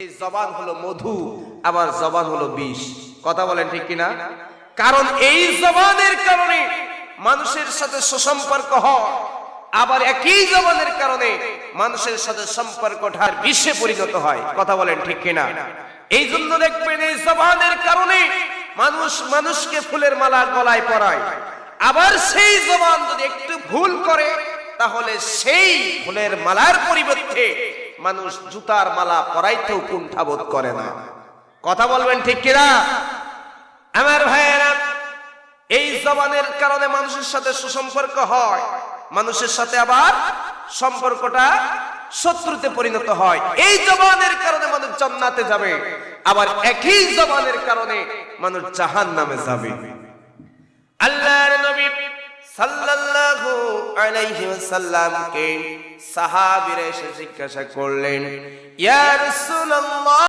এই জবান হলো মধু, আবার জবান হলো বিষ। কথা বলেন ঠিক কিনা? কারণ এই জবানের কারণে মানুষের সাথে সুসম্পর্ক হয়, আবার একই জবানের কারণে মানুষের সাথে সম্পর্কটা বিষে পরিণত হয়। কথা বলেন ঠিক কিনা? এই জন্য দেখবেন এই জবানের কারণে মানুষ মানুষকে ফুলের মালা গলায় পরায়। আবার সেই জবান যদি একটু ভুল করে, তাহলে সেই ফুলের মালার পরিবর্তে মানুষ জুতার মালা পরাইতেও কুণ্ঠাবোধ করে না। কথা বলবেন ঠিক কিনা? আমার ভাইয়েরা, এই জবানের কারণে মানুষের সাথে সুসম্পর্ক হয়, মানুষের সাথে আবার সম্পর্কটা শত্রুতে পরিণত হয়। এই জবানের কারণে মানুষ জান্নাতে যাবে, আবার একই জবানের কারণে মানুষ জাহান নামে যাবে। আল্লাহর নবী সাল্লাল্লাহু আলাইহি ওয়াসাল্লামকে সাহাবীরা এসে জিজ্ঞাসা করলেন ইয়া রাসূলুল্লাহ